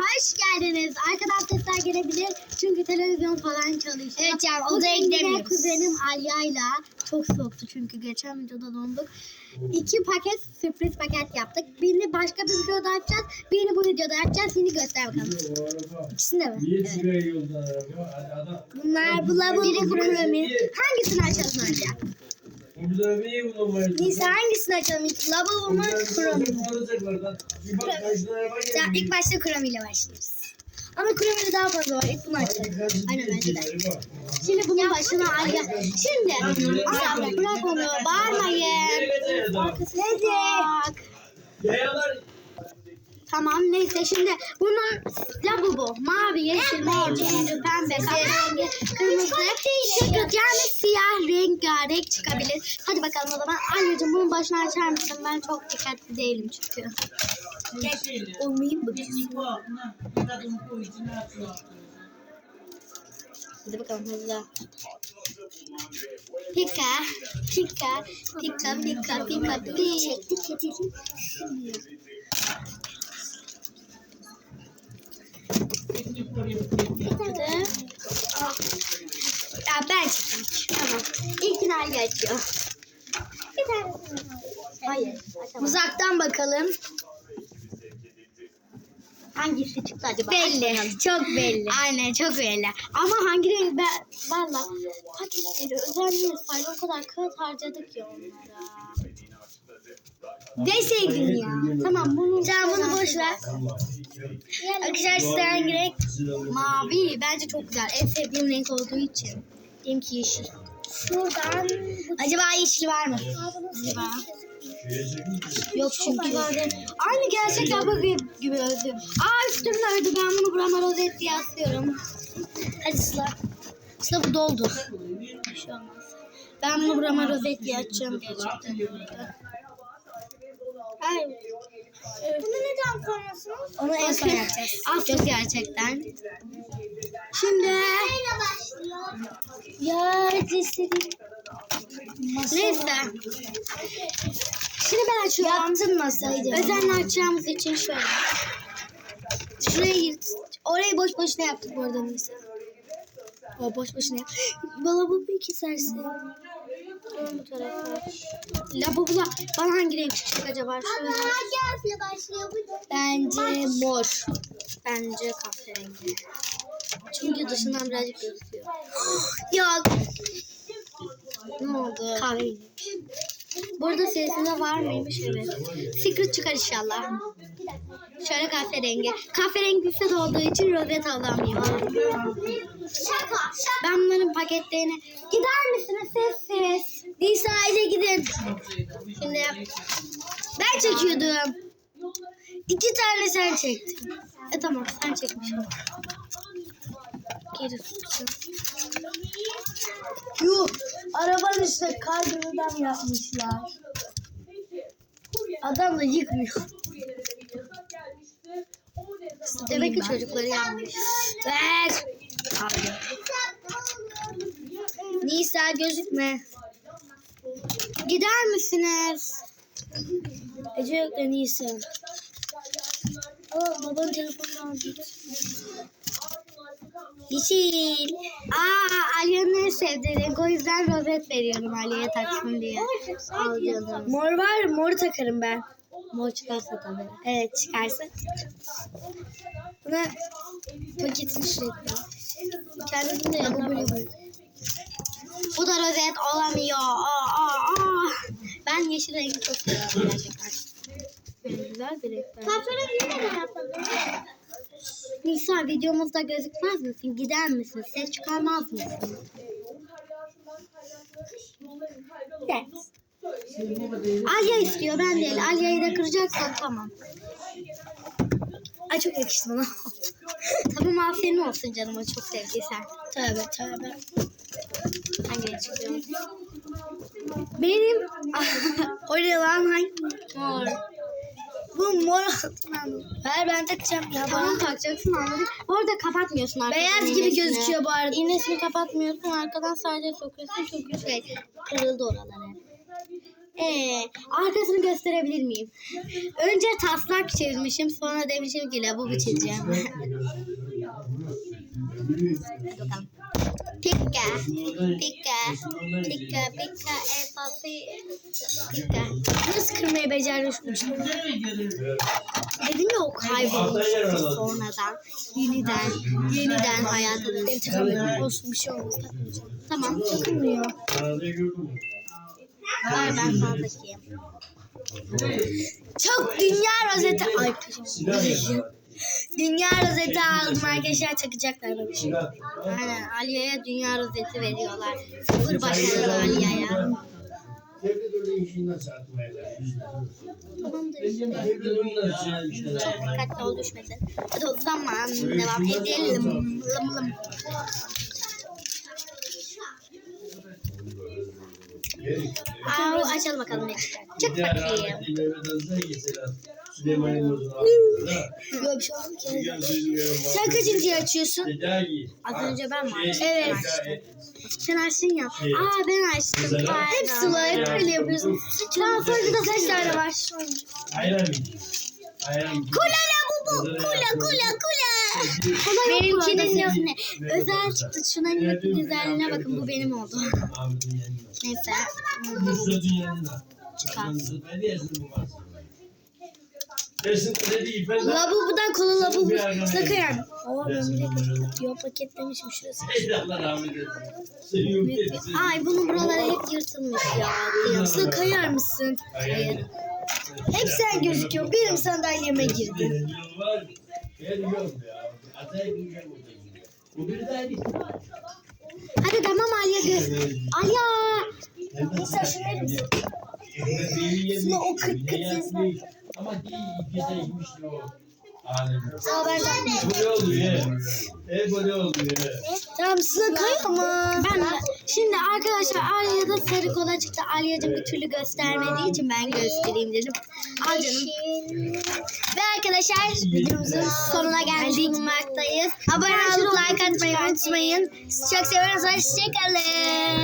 hoş geldiniz. Arkadan sesler gelebilir çünkü televizyon falan çalışıyor. Evet yani Bugün odaya gidemiyoruz. kuzenim Alya'yla çok soğuktu çünkü geçen videoda donduk. İki paket sürpriz paket yaptık. Birini başka bir videoda açacağız. Birini bu videoda açacağız. Şimdi göster bakalım. İkisini de mi? Niye sıraya yoldan araba? Hadi adam. Bunlar bulabul Biri. Niye? Hangisini açalım önce? Niye bulamayız? Neyse hangisini açalım? İlk Lavabo mu? Kromi mi? Geliyor. ilk başta Kromi ile başlıyoruz. Ama Kromi'de daha fazla var. İlk bunu açalım. Aynen bence de. Şimdi bunun başına Alya. Şimdi Aa, bırak onu. Bağırmayın. Hadi. Bak. Tamam neyse şimdi bunun lavabo mavi, yeşil, mor, turuncu, pembe, kahverengi, kırmızı, şıkık yani siyah rengarenk çıkabilir. Hadi bakalım o zaman. Anneciğim bunun başına açar mısın? Ben çok dikkatli değilim çünkü. Olmayayım mı? Hadi bakalım hızlı. Pika, pika, pika, pika, pika, pika. Hadi. Aa. Ya ben çekeyim. Tamam. İlkini Alya açıyor. Bir. Hayır. açamam. Uzaktan bakalım. Hangisi çıktı acaba? Belli. Çok belli. Aynen çok belli. Ama hangi renk ben valla paketleri özenli saydı o kadar kağıt harcadık ya onlara. Deseydin ya. Tamam bunu Sen bunu boş ver. Arkadaşlar size hangi renk? Mavi bence çok güzel. En sevdiğim renk olduğu için. Benimki yeşil. Şuradan Acaba yeşil var mı? acaba Yok çünkü. aynı gerçek araba gibi, gibi özlüyorum. Aa üstümde ördü. Ben bunu burama rozet diye asıyorum. Hadi Sıla. Sıla bu doldu. Bir şey olmaz. Ben bunu burama rozet diye açacağım gerçekten. Hayır. Bunu neden koyuyorsunuz? Onu en son yapacağız. Az gerçekten. Şimdi Ya istediğim. neyse. Şimdi ben açıyorum. Yaptın masayı. Özenle açacağımız için şöyle. Şurayı orayı boş boşuna yaptık bu arada neyse. O boş boşuna yap. Lavabo bir iki. Bu tarafa. Lavabo bana hangi renk çıkacak acaba? Şöyle. Bence mor. Bence kahverengi. Çünkü dışından birazcık gözüküyor. Ya Ne oldu? Kahverengi. Burada sesinde var mıymış? Evet. Secret çıkar inşallah. Şöyle kahverengi. Kahverengi üstte olduğu için rozet alamıyorum. Ben bunların paketlerini... Gider misiniz sessiz? Nisa Ece gidin. Şimdi Ben çekiyordum. İki tane sen çektin. e tamam sen çekmiş ol. Geri tutsun. Yuh. Arabanın üstüne kaydırıdan yapmışlar. Adam da yıkmıyor. Demek ki çocukları yanmış. Ver. Nisa gözükme. Gider misiniz? Ece yok da Nisa. Aa babanın telefonunu aldı. Yeşil. Aa Alya'nın en sevdiği renk. O yüzden rozet veriyorum Alya'ya taksın diye. Al canım. Mor var moru takarım ben. Mor çıkarsa tabii. Evet çıkarsa. Buna paketini sürekli. Kendini de koy. Bu da rozet olamıyor. Aa. Ben yeşil rengi çok seviyorum gerçekten. Böyle güzel bir renk. bence. Nisa videomuzda gözükmez misin? Gider misin? Ses çıkarmaz mısın? Gel. Alya istiyor ben değil. Alya'yı da kıracaksan tamam. Ay çok yakıştı bana. Tamam aferin olsun canıma çok sevdiysen. tövbe tövbe. Renk çıkıyor? Benim o ne lan hangi? Mor. Bu mor. Ver ben takacağım ya Tamam bana. takacaksın anladık. Bu arada kapatmıyorsun arkadan Beyaz gibi iğnesini. gözüküyor bu arada. İğnesini kapatmıyorsun arkadan sadece sokuyorsun çünkü şey kırıldı oraları. Ee, arkasını gösterebilir miyim? Önce taslak çizmişim sonra demişim ki lavabo çizeceğim. Bakalım. Pika, pika, pika, pika, e papi, pika. Nasıl kırmayı becermiş bu çocuk? Dedim ya o kaybolmuştu sonradan. Yeniden, yeniden hayata dönüştü. Olsun bir şey olmaz. takmayacağım. Tamam, takılmıyor. Ver ben sana takayım. Çok dünya rozeti. Ay. Dünya rozeti aldım arkadaşlar takacaklar bana. Aynen, Aliye'ye dünya rozeti veriyorlar. Sıfır başarılı Aliye'ye. Tamamdır şey işte. Çok dikkatli ol düşmesin. Hadi o zaman devam edelim. Lım lım. Aa, açalım bakalım ne çıkacak. Çık bakayım. Yok bir şey olmadı ki. Sen kaçıncıyı açıyorsun? Az önce ben mi açtım? Evet. Sen açtın ya. Şey, Aa ben açtım. Pardon. Hepsi var. Hep böyle yapıyorsun. Transfer'de kaç tane var? Kula la bu bu. Kula kula kula. Benimkinin ne? Özel çıktı. Şunun güzelliğine bakın bu benim oldu. Neyse. Nusret'in yanına. Çıkar. Nusret ne diyorsun bu varsa? Dersin ne değil ben de. Labubu'dan kola labubu. Mı? Aa ben bunları. yok paketlemişim şurası. Ay bunun buraları hep yırtılmış ya. Kıyamam. Sakayar mısın? Hayır. Hep sen gözüküyor. Benim sandalyeme girdin. Yer yok ya. Güzel olacak. Bu bir daha değil. Hadi tamam Alya göz. Alya. Nisa? Şuna o kırk kırk yazılar. Ama değil, güzelmiş o. Aa ben de. Böyle. Tamam sakay ama. Ben. Şimdi arkadaşlar Alya'ya da sarı kola çıktı. Alya'cığım bir türlü göstermediği için ben göstereyim dedim. Al. Ve arkadaşlar videomuzun Sonuna geldik. Bulunmaktayız. abone olup like atmayı unutmayın. Çok seviyoruz. Hoşçakalın.